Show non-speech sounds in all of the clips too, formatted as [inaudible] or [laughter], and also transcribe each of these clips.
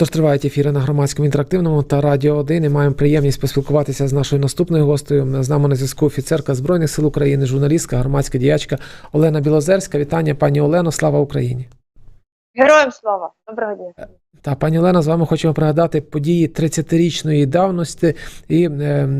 Тож тривають ефіри на громадському інтерактивному та радіо 1 і маємо приємність поспілкуватися з нашою наступною гостею. З нами на зв'язку офіцерка Збройних сил України, журналістка, громадська діячка Олена Білозерська. Вітання, пані Олено. Слава Україні! Героям слава! Доброго дня! Та пані Олена, з вами хочемо пригадати події 30-річної давності і е,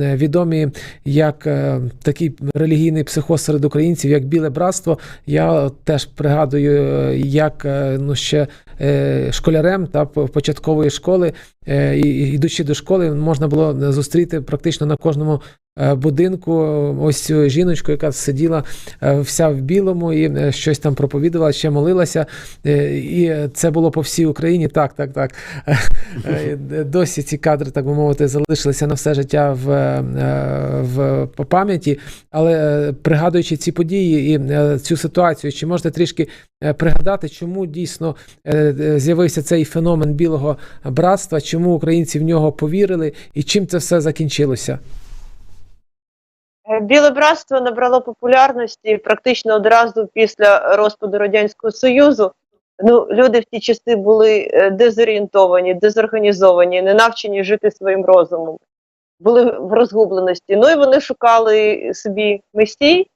е, відомі як е, такий релігійний психоз серед українців, як біле братство. Я теж пригадую, е, як е, ну ще е, школярем та початкової школи, е, і і йдучи до школи, можна було зустріти практично на кожному. Е, Будинку ось цю жіночку, яка сиділа е, вся в білому і е, щось там проповідувала, ще молилася. І це було по всій Україні. Так, так, так. Досі ці кадри, так би мовити, залишилися на все життя в, в пам'яті. Але пригадуючи ці події і цю ситуацію, чи можете трішки пригадати, чому дійсно з'явився цей феномен білого братства, чому українці в нього повірили, і чим це все закінчилося? Е, Біле братство набрало популярності практично одразу після розпаду Радянського Союзу. Ну, люди в ті часи були е, дезорієнтовані, дезорганізовані, не навчені жити своїм розумом, були в розгубленості. Ну і вони шукали собі мистій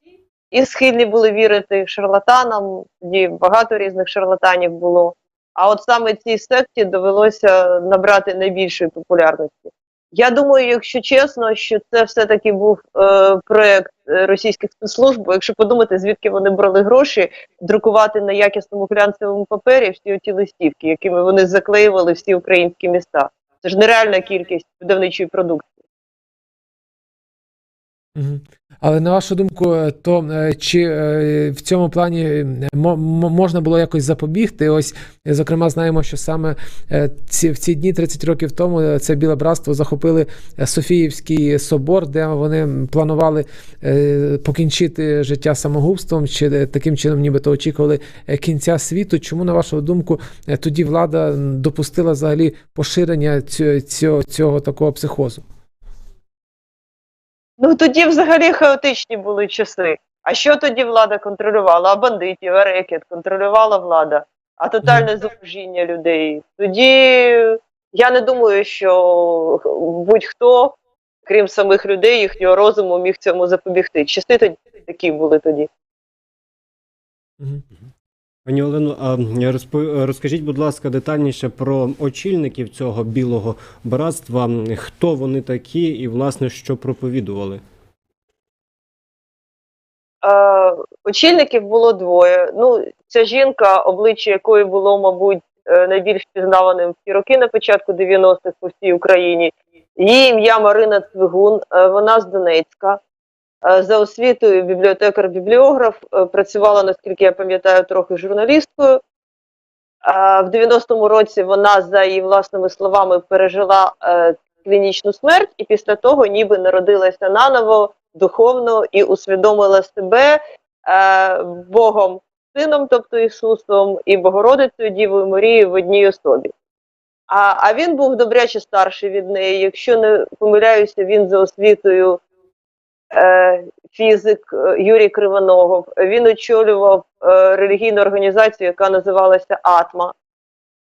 і схильні були вірити шарлатанам. Тоді багато різних шарлатанів було. А от саме цій секті довелося набрати найбільшої популярності. Я думаю, якщо чесно, що це все-таки був е, проект е, російських спецслужб, якщо подумати, звідки вони брали гроші, друкувати на якісному глянцевому папері всі ті листівки, якими вони заклеювали всі українські міста. Це ж нереальна кількість видавничої продукції. Але на вашу думку, е, то е, чи е, в цьому плані мо- мо- можна було якось запобігти? Ось, зокрема, знаємо, що саме ці, в ці дні 30 років тому це біле братство захопили Софіївський собор, де вони планували покінчити життя самогубством, чи таким чином, нібито очікували кінця світу. Чому, на вашу думку, тоді влада допустила взагалі поширення цього, цього такого психозу? Ну тоді взагалі хаотичні були часи. А що тоді влада контролювала? А бандитів, а рекет контролювала влада, а тотальне зубожіння людей. Тоді я не думаю, що будь-хто, крім самих людей, їхнього розуму, міг цьому запобігти. Часи тоді такі були тоді. Пані Олено, а розкажіть, будь ласка, детальніше про очільників цього білого братства. Хто вони такі і, власне, що проповідували? Е, очільників було двоє. Ну, ця жінка, обличчя якої було, мабуть, е, найбільш впізнаваним в ті роки на початку 90-х по всій Україні. Її ім'я Марина Цвигун, е, вона з Донецька. Е, За освітою бібліотекар-бібліограф, е, працювала, наскільки я пам'ятаю, трохи журналісткою. Е, В 90-му році вона, за її власними словами, пережила клінічну смерть, і після того ніби народилася наново духовно і усвідомила себе Богом Сином, тобто Ісусом, і Богородицею Дівою Марією в одній особі. А, а він був добряче старший від неї. Якщо не помиляюся, він за освітою фізик е, Юрій Кривоногов. Він очолював е, релігійну організацію, яка називалася Атма.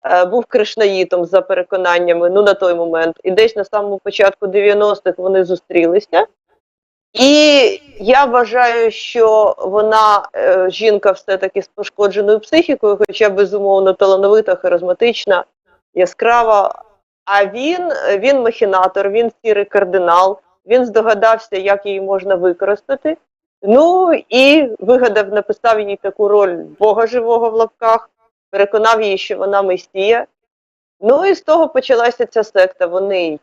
Е, був кришнаїтом за переконаннями, ну на той момент. І десь на самому початку 90-х вони зустрілися. І я вважаю, що вона е, жінка все-таки з пошкодженою психікою, хоча безумовно талановита, харизматична, яскрава. А він, він махінатор, він сірий кардинал, він здогадався, як її можна використати. Ну і вигадав, написав їй таку роль Бога живого в лапках, переконав її, що вона месія. Ну і з того почалася ця секта. Вони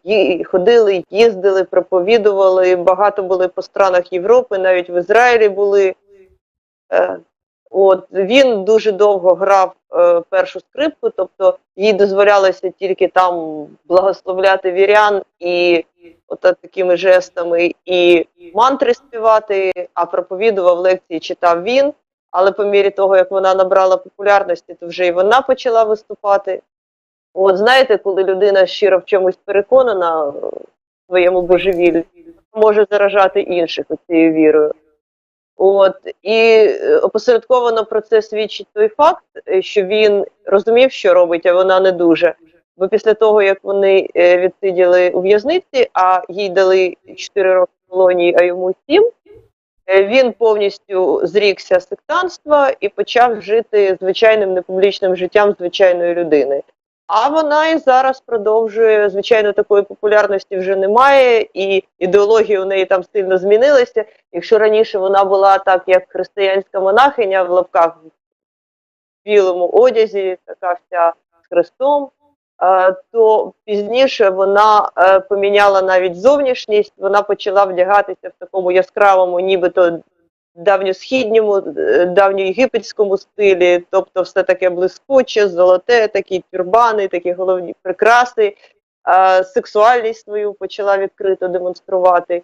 ходили, їздили, проповідували. Багато були по странах Європи, навіть в Ізраїлі були. Е, от він дуже довго грав е, першу скрипку, тобто їй дозволялося тільки там благословляти вірян і от такими жестами, і мантри співати, а проповідував лекції, читав він. Але по мірі того, як вона набрала популярності, то вже і вона почала виступати. От знаєте, коли людина щиро в чомусь переконана в своєму божевіллі, може заражати інших цією вірою. От і е, опосередковано про це свідчить той факт, е, що він розумів, що робить, а вона не дуже. Бо після того, як вони е, відсиділи у в'язниці, а їй дали 4 роки колонії, а йому 7, е, він повністю зрікся сектанства і почав жити звичайним непублічним життям звичайної людини. А вона і зараз продовжує, звичайно, такої популярності вже немає, і ідеологія у неї там сильно змінилася. Якщо раніше вона була так, як християнська монахиня в лапках в білому одязі, така вся з хрестом, то пізніше вона е, поміняла навіть зовнішність, вона почала вдягатися в такому яскравому, нібито давньосхідньому, е, давньоєгипетському стилі, тобто все таке блискуче, золоте, такі тюрбани, такі головні прикраси, е, сексуальність свою почала відкрито демонструвати.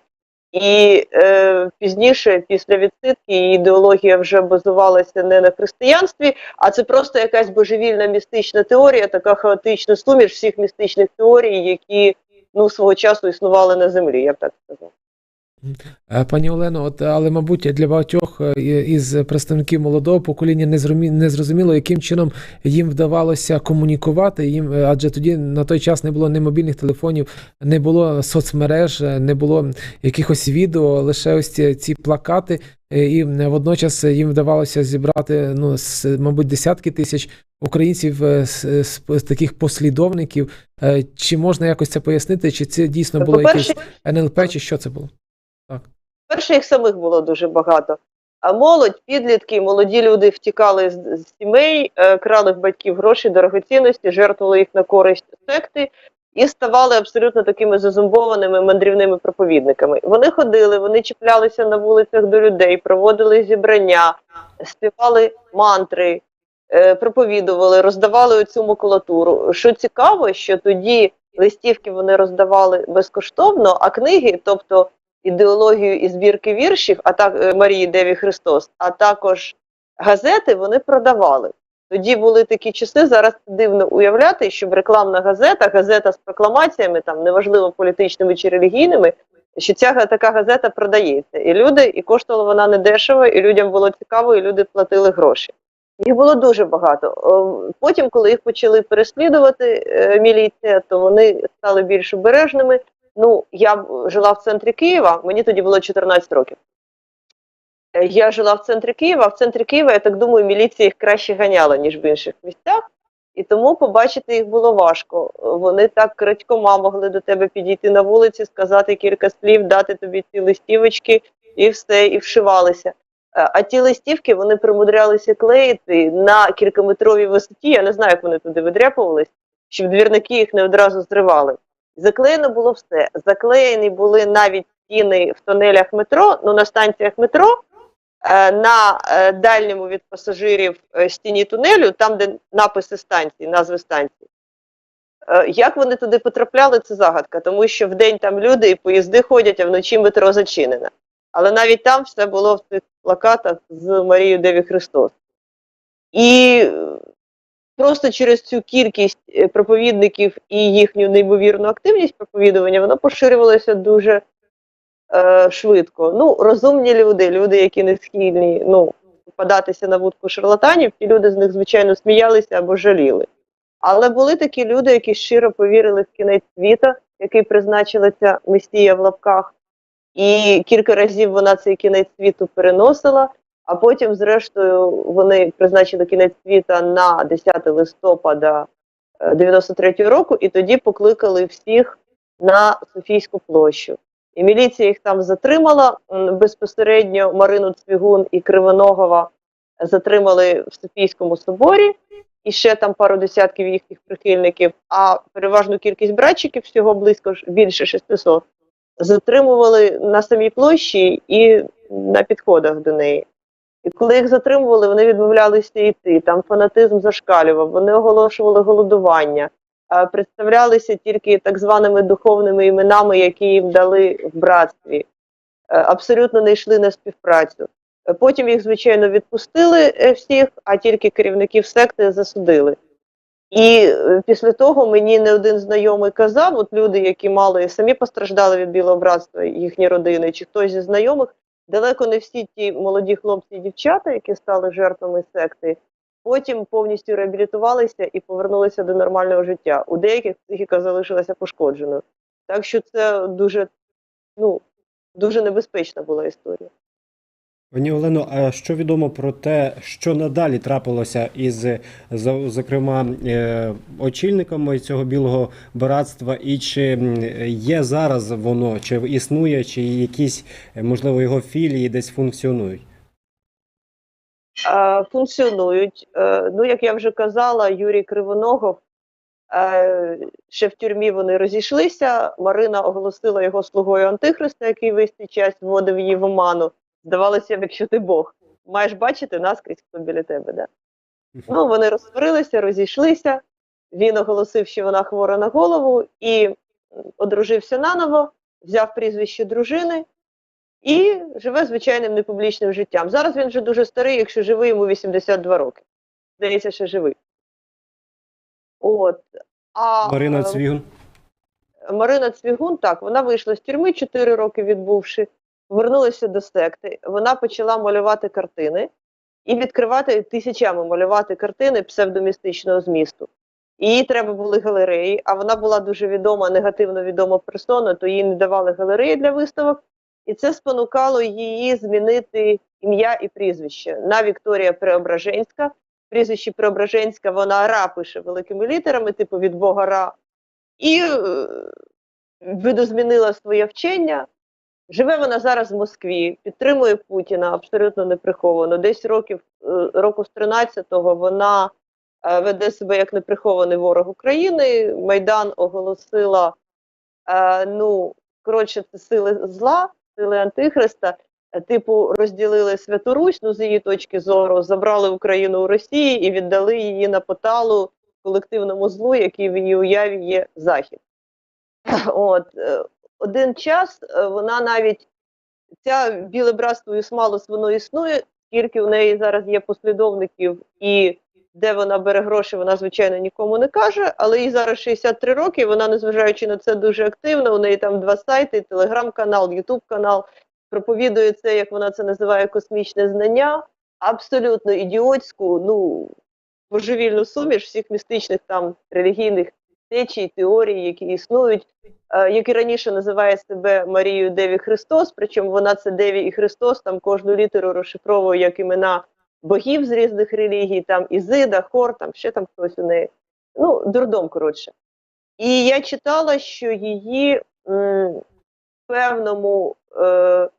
І е, пізніше, після відсидки, її ідеологія вже базувалася не на християнстві, а це просто якась божевільна містична теорія, така хаотична суміш всіх містичних теорій, які ну свого часу існували на землі, я б так сказала. Е, Пані Олено, от але мабуть для багатьох е, із представників молодого покоління не зрозумі- не зрозуміло, яким чином їм вдавалося комунікувати. Їм е, адже тоді на той час не було ні мобільних телефонів, не було соцмереж, не було якихось відео, лише ось ці, ці плакати. І водночас їм вдавалося зібрати ну мабуть десятки тисяч українців з, з, з таких послідовників. Чи можна якось це пояснити? Чи це дійсно було якесь НЛП, чи що це було? Перше, їх самих було дуже багато. А молодь, підлітки, молоді люди втікали з, з сімей, е, крали в батьків гроші, дорогоцінності, жертвували їх на користь секти і ставали абсолютно такими зазумбованими мандрівними проповідниками. Вони ходили, вони чіплялися на вулицях до людей, проводили зібрання, співали мантри, е, проповідували, роздавали оцю макулатуру. Що цікаво, що тоді листівки вони роздавали безкоштовно, а книги, тобто ідеологію і збірки віршів, а так е, Марії Деві Христос, а також газети вони продавали. Тоді були такі часи, зараз дивно уявляти, щоб рекламна газета, газета з прокламаціями, там неважливо політичними чи релігійними, що ця така газета продається. І люди, і коштувала вона не дешево, і людям було цікаво, і люди платили гроші. Їх було дуже багато. Потім, коли їх почали переслідувати е, міліція, то вони стали більш обережними. Ну, я жила в центрі Києва, мені тоді було 14 років. Е, Я жила в центрі Києва, в центрі Києва, я так думаю, міліція їх краще ганяла, ніж в інших місцях. І тому побачити їх було важко. Вони так крадькома могли до тебе підійти на вулиці, сказати кілька слів, дати тобі ці листівочки, і все, і вшивалися. Е, А ті листівки вони примудрялися клеїти на кількаметровій висоті. Я не знаю, як вони туди видряпувались, щоб двірники їх не одразу зривали. Заклеєно було все. Заклеєні були навіть стіни в тунелях метро, ну на станціях метро, е, на е, дальньому від пасажирів е, стіні тунелю, там, де написи станції, назви станції. Е, Як вони туди потрапляли, це загадка, тому що вдень там люди і поїзди ходять, а вночі метро зачинене. Але навіть там все було в цих плакатах з Марією Деві Христос. І просто через цю кількість е, проповідників і їхню неймовірну активність проповідування, воно поширювалося дуже е, швидко. Ну, розумні люди, люди, які не схильні ну, попадатися на вудку шарлатанів, ті люди з них, звичайно, сміялися або жаліли. Але були такі люди, які щиро повірили в кінець світа, який призначила ця Месія в лапках. І кілька разів вона цей кінець світу переносила, а потім, зрештою, вони призначили кінець світа на 10 листопада 93-го року, і тоді покликали всіх на Софійську площу. І міліція їх там затримала безпосередньо Марину Цвігун і Кривоногова затримали в Софійському соборі, і ще там пару десятків їхніх прихильників, а переважну кількість братчиків, всього близько більше 600, затримували на самій площі і на підходах до неї. І коли їх затримували, вони відмовлялися йти. Там фанатизм зашкалював, вони оголошували голодування, представлялися тільки так званими духовними іменами, які їм дали в братстві, Е, абсолютно не йшли на співпрацю. Е, Потім їх, звичайно, відпустили е, всіх, а тільки керівників секти засудили. І після того мені не один знайомий казав, от люди, які мали самі постраждали від білого братства, їхні родини, чи хтось зі знайомих, далеко не всі ті молоді хлопці і дівчата, які стали жертвами секти, потім повністю реабілітувалися і повернулися до нормального життя. У деяких психіка залишилася пошкодженою. Так що це дуже, ну, дуже небезпечна була історія. Пані Олено, а що відомо про те, що надалі трапилося із, зокрема, е, очільниками цього білого братства, і чи є зараз воно, чи існує, чи якісь, е, можливо, його філії десь функціонують? Е, функціонують. Ну, як я вже казала, Юрій Кривоногов ще в тюрмі вони розійшлися. Марина оголосила його слугою Антихриста, який весь цей час вводив її в оману. Здавалося б, якщо ти Бог, маєш бачити наскрізь, хто біля тебе. Да? Ну, вони розсварилися, розійшлися. Він оголосив, що вона хвора на голову, і одружився наново, взяв прізвище дружини і живе звичайним непублічним життям. Зараз він вже дуже старий, якщо живий, йому 82 роки. Здається, ще живий. От. А, Марина е, Цвігун? Марина Цвігун, так, вона вийшла з тюрми 4 роки відбувши, повернулася до секти. Вона почала малювати картини і відкривати тисячами малювати картини псевдомістичного змісту. Їй треба були галереї, а вона була дуже відома, негативно відома персона, то їй не давали галереї для виставок. І це спонукало її змінити ім'я і прізвище на Вікторія Преображенська. Прізвище Преображенська вона Ра пише великими літерами, типу від Бога Ра. І е, видозмінила своє вчення. Живе вона зараз в Москві, підтримує Путіна абсолютно неприховано. Десь років е, року з 13-го вона е, веде себе як неприхований ворог України. Майдан оголосила, е, ну, коротше, це сили зла, сили Антихриста. Типу, розділили Святу Русь, ну, з її точки зору, забрали Україну у Росії і віддали її на поталу колективному злу, який в її уяві є Захід. От один час е, вона навіть ця біле братство Юсмалус, воно існує, скільки в неї зараз є послідовників, і де вона бере гроші, вона звичайно нікому не каже. Але їй зараз 63 роки. Вона, незважаючи на це, дуже активна. У неї там два сайти: телеграм-канал, Ютуб канал. Проповідує це, як вона це називає, космічне знання, абсолютно ідіотську, ну божевільну суміш всіх містичних там релігійних течій, теорій, які існують, е, як і раніше називає себе Марією Деві Христос, причому вона це Деві і Христос, там кожну літеру розшифровує як імена богів з різних релігій, там Ізида, Хор, там ще там хтось у неї. Ну, дурдом, коротше. І я читала, що її м, в певному е,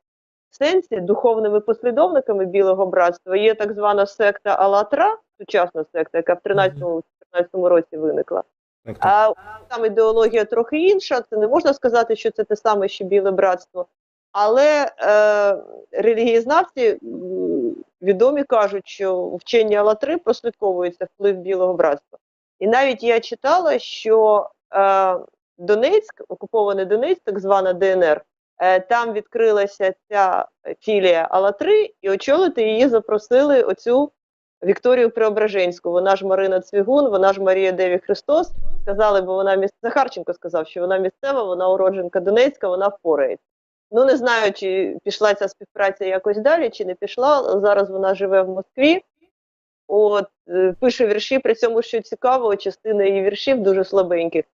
сенсі духовними послідовниками Білого братства є так звана секта Алатра, сучасна секта, яка в 13-14 році виникла. Так. А там ідеологія трохи інша. Це не можна сказати, що це те саме, що біле братство. Але е, релігієзнавці відомі кажуть, що у вченні Алатри прослідковується вплив білого братства. І навіть я читала, що е, Донецьк, окупований Донецьк, так звана ДНР, е, там відкрилася ця філія Алатри, і очолити її запросили оцю Вікторію Преображенську. Вона ж Марина Цвігун, вона ж Марія Деві Христос. Сказали, бо вона міс... Захарченко сказав, що вона місцева, вона уродженка Донецька, вона впорається. Ну не знаю, чи пішла ця співпраця якось далі, чи не пішла. Зараз вона живе в Москві. От е, пише вірші, при цьому, що цікаво, частина її віршів дуже слабеньких,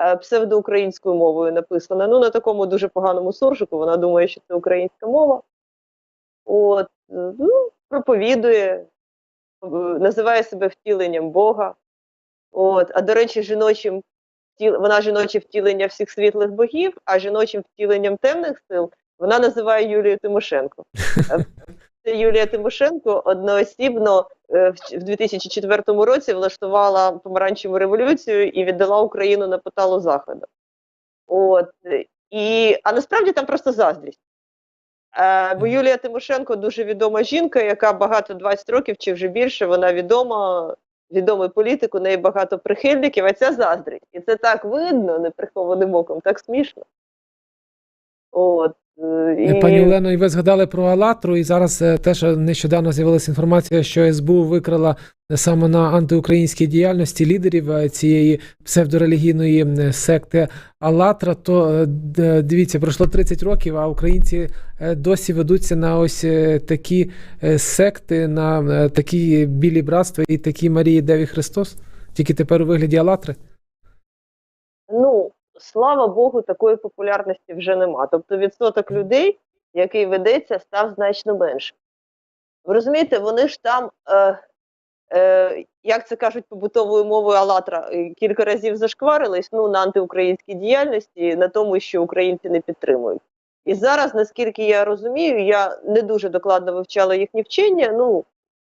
е, псевдоукраїнською мовою написана. Ну, на такому дуже поганому суржику. Вона думає, що це українська мова. От, е, ну, проповідує, називає себе втіленням Бога. От, а до речі, жіночим втіл... вона жіноче втілення всіх світлих богів, а жіночим втіленням темних сил вона називає Юлію Тимошенко. Е, Це Юлія Тимошенко одноосібно е, в в 2004 році влаштувала помаранчеву революцію і віддала Україну на поталу Заходу. От, е, і, а насправді там просто заздрість. Е, бо Юлія Тимошенко дуже відома жінка, яка багато 20 років чи вже більше, вона відома, відомий політик, у неї багато прихильників, а ця заздрить. І це так видно неприхованим оком, так смішно. От. Е, і... Пані Олено, і ви згадали про Алатру, і зараз е, теж нещодавно з'явилася інформація, що СБУ викрала саме на антиукраїнській діяльності лідерів е, цієї псевдорелігійної секти Алатра. То е, дивіться, пройшло 30 років, а українці е, досі ведуться на ось е, такі е, секти, на е, такі білі братства і такі Марії Деві Христос, тільки тепер у вигляді Алатри. Ну, слава Богу, такої популярності вже нема. Тобто відсоток людей, який ведеться, став значно меншим. Ви розумієте, вони ж там, е, е, як це кажуть побутовою мовою Алатра, е, кілька разів зашкварились ну, на антиукраїнській діяльності, на тому, що українці не підтримують. І зараз, наскільки я розумію, я не дуже докладно вивчала їхні вчення. Ну,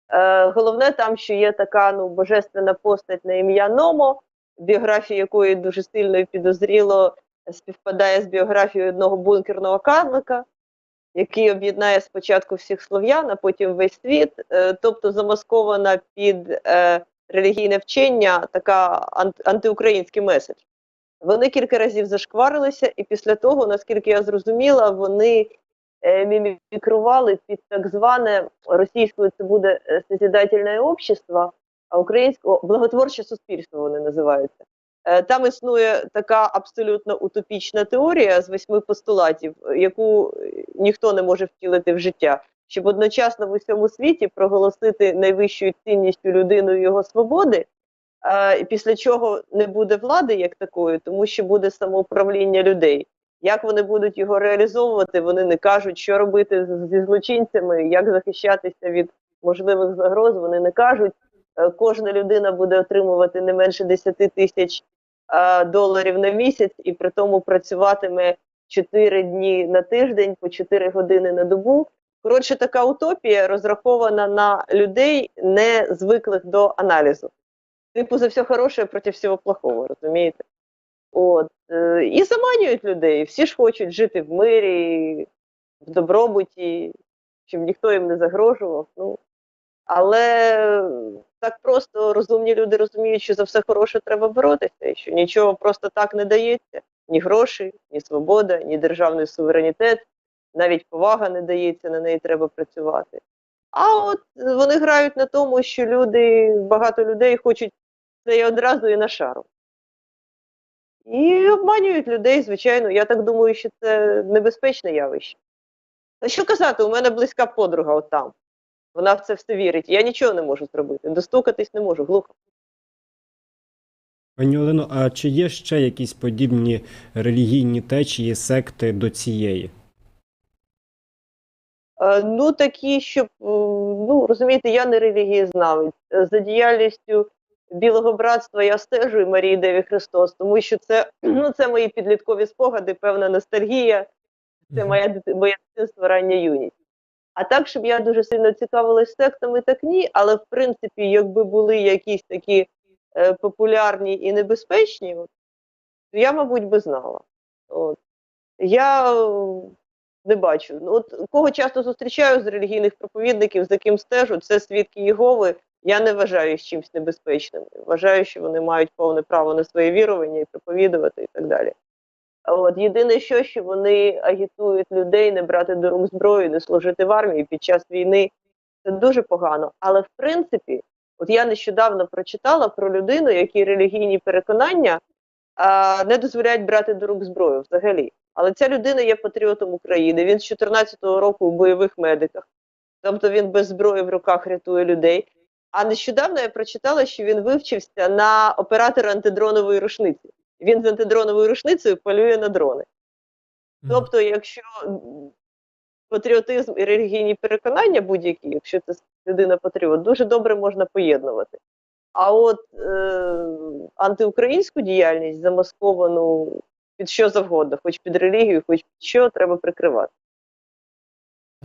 е, головне там, що є така ну, божественна постать на ім'я Номо, біографія якої дуже сильно і підозріло співпадає з біографією одного бункерного карлика, який об'єднає спочатку всіх слов'ян, а потім весь світ, е, тобто замаскована під е, релігійне вчення, така ант- антиукраїнський меседж. Вони кілька разів зашкварилися, і після того, наскільки я зрозуміла, вони е, мімікрували під так зване російською це буде е, созидательне общество, а українською благотворче суспільство вони називаються. Е, Там існує така абсолютно утопічна теорія з восьми постулатів, яку е, ніхто не може втілити в життя, щоб одночасно в усьому світі проголосити найвищою цінністю людиною його свободи, е, і після чого не буде влади як такої, тому що буде самоуправління людей. Як вони будуть його реалізовувати, вони не кажуть, що робити зі злочинцями, як захищатися від можливих загроз, вони не кажуть. Е, Кожна людина буде отримувати не менше 10 тисяч е, доларів на місяць і при тому працюватиме 4 дні на тиждень по 4 години на добу. Коротше, така утопія розрахована на людей, не звиклих до аналізу. Типу, за все хороше проти всього плохого, розумієте? От. е, І заманюють людей. Всі ж хочуть жити в мирі, в добробуті, щоб ніхто їм не загрожував. Ну, але так просто розумні люди розуміють, що за все хороше треба боротися, і що нічого просто так не дається. Ні гроші, ні свобода, ні державний суверенітет, навіть повага не дається, на неї треба працювати. А от вони грають на тому, що люди, багато людей хочуть це одразу і на шару. І обманюють людей, звичайно. Я так думаю, що це небезпечне явище. Та що казати, у мене близька подруга от там. Вона в це все вірить. Я нічого не можу зробити. Достукатись не можу, глухо. Пані Олено, а чи є ще якісь подібні релігійні течії, секти до цієї? Е, Ну, такі, щоб, ну, розумієте, я не релігієзнавець. Е, За діяльністю Білого братства я стежу і Марії Деві Христос, тому що це, [clears throat] ну, це мої підліткові спогади, певна ностальгія, це моя, моє дитинство, рання юність. А так, щоб я дуже сильно цікавилась сектами, так ні, але в принципі, якби були якісь такі е, популярні і небезпечні, от, то я, мабуть, би знала. От. Я е, не бачу. Ну, от кого часто зустрічаю з релігійних проповідників, за ким стежу, це свідки Єгови. Я не вважаю їх чимось небезпечним. Вважаю, що вони мають повне право на своє вірування і проповідувати і так далі. От єдине, що, що вони агітують людей не брати до рук зброю, не служити в армії під час війни. Це дуже погано. Але в принципі, от я нещодавно прочитала про людину, якій релігійні переконання а, не дозволяють брати до рук зброю взагалі. Але ця людина є патріотом України. Він з 14-го року у бойових медиках, тобто він без зброї в руках рятує людей. А нещодавно я прочитала, що він вивчився на оператора антидронової рушниці. Він з антидроновою рушницею полює на дрони. Тобто, якщо патріотизм і релігійні переконання будь-які, якщо це людина патріот, дуже добре можна поєднувати. А от е, антиукраїнську діяльність замасковану під що завгодно, хоч під релігію, хоч під що, треба прикривати.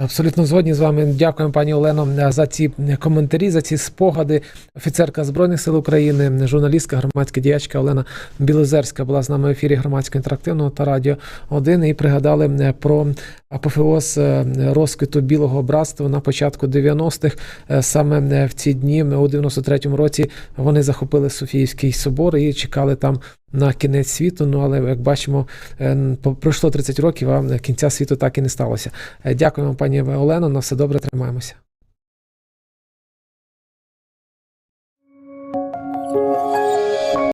Абсолютно згодні з вами. Дякуємо, пані Олено, за ці коментарі, за ці спогади. Офіцерка Збройних сил України, журналістка, громадська діячка Олена Білозерська була з нами в ефірі громадського інтерактивного та радіо 1 і пригадали про апофеоз е, розквіту білого братства на початку 90-х. Е, Саме в ці дні, у 93-му році, вони захопили Софіївський собор і чекали там на кінець світу. Ну але як бачимо, е, пройшло 30 років, а кінця світу так і не сталося. Е, Дякуємо, пані Олено. На все добре тримаємося.